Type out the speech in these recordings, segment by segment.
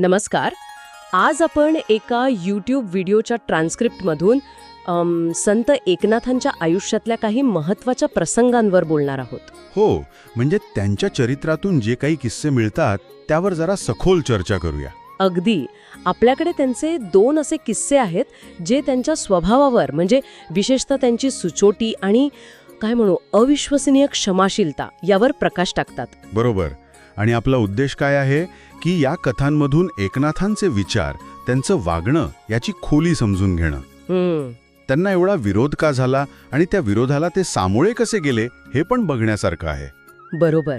नमस्कार. आज आपण एका यूट्यूब व्हिडिओच्या ट्रान्स्क्रिप्टमधून संत एकनाथांच्या आयुष्यातल्या काही महत्त्वाच्या प्रसंगांवर बोलणार आहोत. हो म्हणजे त्यांच्या चरित्रातून जे काही किस्से मिळतात त्यावर जरा सखोल चर्चा करूया. अगदी. आपल्याकडे त्यांचे दोन असे किस्से आहेत जे त्यांच्या स्वभावावर म्हणजे विशेषतः त्यांची सुचोटी आणि काय म्हणू अविश्वसनीय क्षमाशीलता यावर प्रकाश टाकतात. बरोबर. आणि आपला उद्देश काय आहे? की या कथांमधून एकनाथांचे विचार त्यांचं वागणं याची खोली समजून घेणं. त्यांना एवढा विरोध का झाला आणि त्या विरोधाला ते सामोळे कसे गेले हे पण बघण्यासारखं आहे. बरोबर.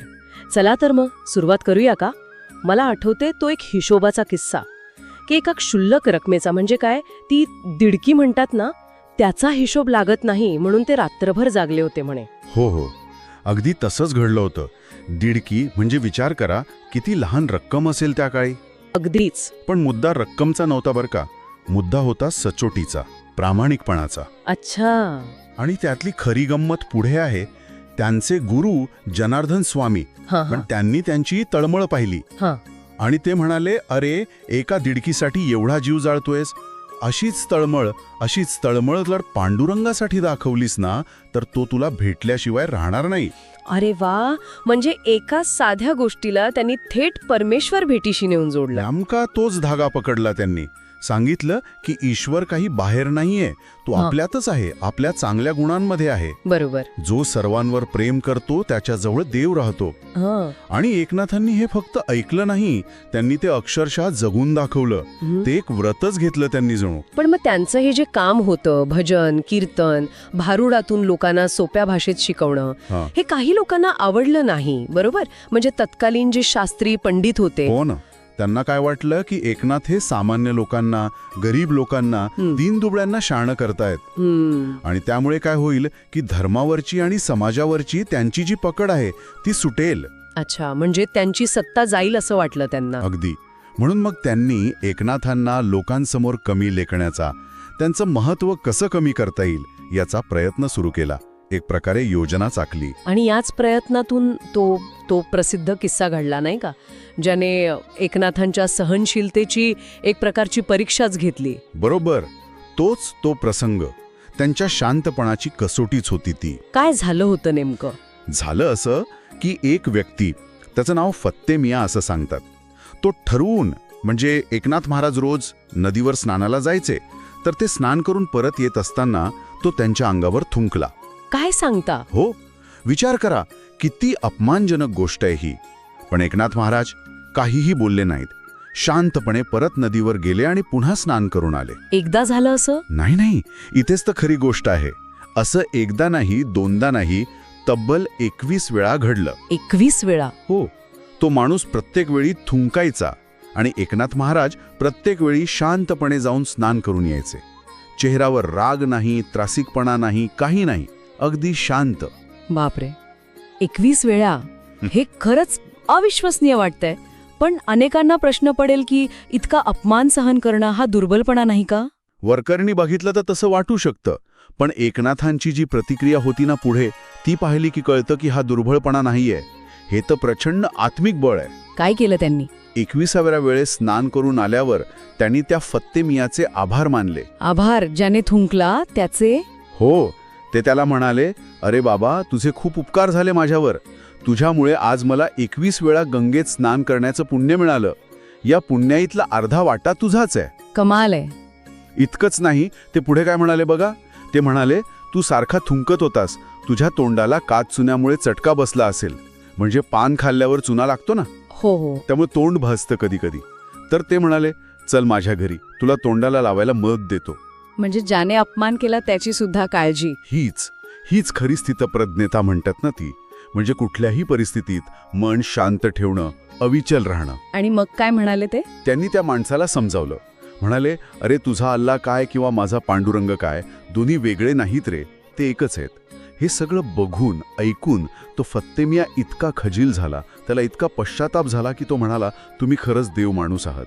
चला तर मग सुरुवात करूया का? मला आठवते तो एक हिशोबाचा किस्सा. की एका क्षुल्लक रकमेचा म्हणजे काय? ती दिडकी म्हणतात ना त्याचा हिशोब लागत नाही म्हणून ते रात्रभर जागले होते म्हणे. हो हो. अगदी तसंच घडलं होतं. दीडकी म्हणजे विचार करा किती लहान रक्कम असेल त्या काळी? अगदीच. पण मुद्दा रक्कमचा नव्हता बरं का. मुद्दा होता सचोटीचा प्रामाणिकपणाचा. अच्छा. आणि त्यातली खरी गंमत पुढे आहे त्यांचे गुरु जनार्दन स्वामी हा पण त्यांनी त्यांची तळमळ पाहिली. हा. आणि ते म्हणाले अरे एका दिडकीसाठी एवढा जीव जाळतोयस अशीच तळमळ अशीच तळमळ जर पांडुरंगासाठी दाखवलीस ना तर तो तुला भेटल्याशिवाय राहणार नाही. अरे वा! म्हणजे एका साध्या गोष्टीला त्यांनी थेट परमेश्वर भेटीशी नेऊन जोडला. नेमका तोच धागा पकडला त्यांनी. सांगितलं की ईश्वर काही बाहेर नाहीये तो. आपल्यातच आहे आपल्या चांगल्या गुणांमध्ये आहे. बरोबर. जो सर्वांवर प्रेम करतो त्याच्याजवळ देव राहतो. हा. आणि एकनाथांनी हे फक्त ऐकलं नाही त्यांनी ते अक्षरशः जगून दाखवलं. ते एक व्रतच घेतलं त्यांनी जणू. पण मग त्यांचं हे जे काम होतं भजन कीर्तन भारुडातून लोकांना सोप्या भाषेत शिकवणं हा. हे काही लोकांना आवडलं नाही बरोबर? म्हणजे तत्कालीन जे शास्त्री पंडित होते हो ना. त्यांना काय वाटलं की एकनाथ हे सामान्य लोकांना गरीब लोकांना. दीनदुबळ्यांना शाणं करतायत. आणि त्यामुळे काय होईल की धर्मावरची आणि समाजावरची त्यांची जी पकड आहे ती सुटेल. अच्छा म्हणजे त्यांची सत्ता जाईल असं वाटलं त्यांना. अगदी. म्हणून मग त्यांनी एकनाथांना लोकांसमोर कमी लेखण्याचा त्यांचं महत्त्व कसं कमी करता येईल याचा प्रयत्न सुरू केला. एक प्रकारे योजना चाकली. आणि याच प्रयत्नातून तो तो प्रसिद्ध किस्सा घडला नाही का? ज्याने एकनाथांच्या सहनशीलतेची एक प्रकारची परीक्षाच घेतली. बरोबर. तोच तो प्रसंग. त्यांच्या शांतपणाची कसोटीच होती ती. काय झालं होतं नेमकं? झालं असं की एक व्यक्ती त्याचं नाव फत्ते मिया असं सांगतात. तो ठरवून म्हणजे एकनाथ महाराज रोज नदीवर स्नानाला जायचे तर ते स्नान करून परत येत असताना तो त्यांच्या अंगावर थुंकला. काय सांगता? हो विचार करा किती अपमानजनक गोष्ट आहे ही. पण एकनाथ महाराज काहीही बोलले नाहीत. शांतपणे परत नदीवर गेले आणि पुन्हा स्नान करून आले. एकदा झालं असं? नाही नाही. इथेच तर खरी गोष्ट आहे. असं एकदा नाही दोनदा नाही तब्बल एकवीस वेळा घडलं. एकवीस वेळा? हो तो माणूस प्रत्येक वेळी थुंकायचा आणि एकनाथ महाराज प्रत्येक वेळी शांतपणे जाऊन स्नान करून यायचे. चेहऱ्यावर राग नाही त्रासिकपणा नाही काही नाही. अगदी शांत. बापरे. एकवीस वेळा. हे खरंच अविश्वसनीय वाटतंय. पण अनेकांना प्रश्न पडेल की इतका अपमान सहन करणं हा दुर्बलपणा नाही का? वरकरणी बघितलं तर तसं वाटू शकतं. पण एकनाथांची जी प्रतिक्रिया होती ना पुढे ती पाहिली की कळतं की हा दुर्बळपणा नाहीये. हे तर प्रचंड आत्मिक बळ आहे. काय केलं त्यांनी? एकविसाव्या वेळेस स्नान करून आल्यावर त्यांनी त्या फत्ते मियाचे आभार मानले. आभार ज्याने थुंकला त्याचे? हो. ते त्याला म्हणाले अरे बाबा तुझे खूप उपकार झाले माझ्यावर. तुझ्यामुळे आज मला एकवीस वेळा गंगेत स्नान करण्याचं पुण्य मिळालं. या पुण्याईतला अर्धा वाटा तुझाच आहे. कमाल आहे. इतकंच नाही ते पुढे काय म्हणाले बघा? ते म्हणाले तू सारखा थुंकत होतास. तुझ्या तोंडाला काच चुन्यामुळे चटका बसला असेल. म्हणजे पान खाल्ल्यावर चुना लागतो ना? हो हो. त्यामुळे तोंड भाजतं कधी कधी. तर ते म्हणाले चल माझ्या घरी. तुला तोंडाला लावायला मध देतो. म्हणजे ज्याने अपमान केला त्याची सुद्धा काळजी. हीच हीच खरी स्थितप्रज्ञता म्हणतात ना ती. म्हणजे कुठल्याही परिस्थितीत मन शांत ठेवणं अविचल राहणं. आणि मग काय म्हणाले ते? त्यांनी त्या माणसाला समजावलं. म्हणाले अरे तुझा अल्ला काय किंवा माझा पांडुरंग काय? दोन्ही वेगळे नाहीत रे. ते एकच आहेत. हे सगळं बघून ऐकून तो फत्तेमिया इतका खजील झाला त्याला इतका पश्चाताप झाला की तो म्हणाला तुम्ही खरंच देव माणूस आहात.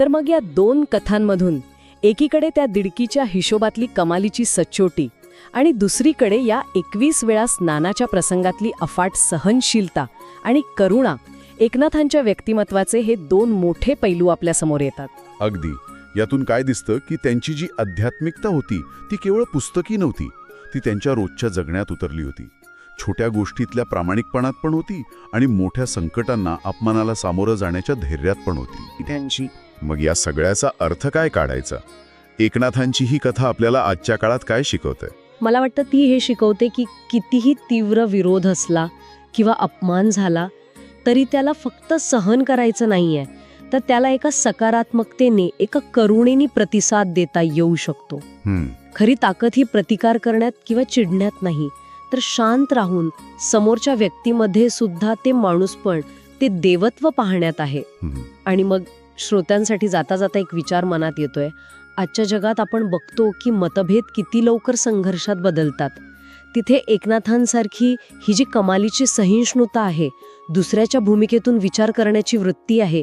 तर मग या दोन कथांमधून एकीकडे त्या दिडकीच्या हिशोबातली कमालीची सच्चोटी आणि दुसरीकडे या एकवीस वेळा स्नानाच्या प्रसंगातली अफाट सहनशीलता आणि करुणा एकनाथांच्या व्यक्तिमत्वाचे हे दोन मोठे पैलू आपल्यासमोर येतात. अगदी. यातून काय दिसतं की त्यांची जी आध्यात्मिकता होती ती केवळ पुस्तकी नव्हती. ती त्यांच्या रोजच्या जगण्यात उतरली होती. छोट्या गोष्टीतल्या प्रामाणिकपणात पण होती आणि मोठ्या संकटांना अपमानाला सामोरं जाण्याच्या धैर्यात पण होती. त्यांची मग या सगळ्याचा अर्थ काय काढायचा? एकनाथांची ही कथा आपल्याला आजच्या काळात काय शिकवते? मला वाटतं ती हे शिकवते की कितीही तीव्र विरोध असला किंवा अपमान झाला तरी त्याला फक्त सहन करायचं नाहीये. तर त्याला एका सकारात्मकतेने एका करुणेने प्रतिसाद देता येऊ शकतो. खरी ताकद ही प्रतिकार करण्यात किंवा चिडण्यात नाही तर शांत राहून समोरच्या व्यक्तीमध्ये सुद्धा ते माणूसपण ते देवत्व पाहण्यात आहे. आणि मग श्रोत्यांसाठी जाता जाता एक विचार मनात येतोय. आजच्या जगात आपण बघतो की मतभेद किती लवकर संघर्षात बदलतात. तिथे एकनाथांसारखी ही जी कमालीची सहिष्णुता आहे दुसऱ्याच्या भूमिकेतून विचार करण्याची वृत्ती आहे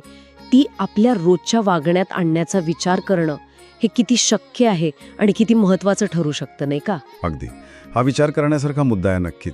ती आपल्या रोजच्या वागण्यात आणण्याचा विचार करणं हे किती शक्य आहे आणि किती महत्वाचं ठरू शकतं नाही का? अगदी. हा विचार करण्यासारखा मुद्दा आहे नक्कीच.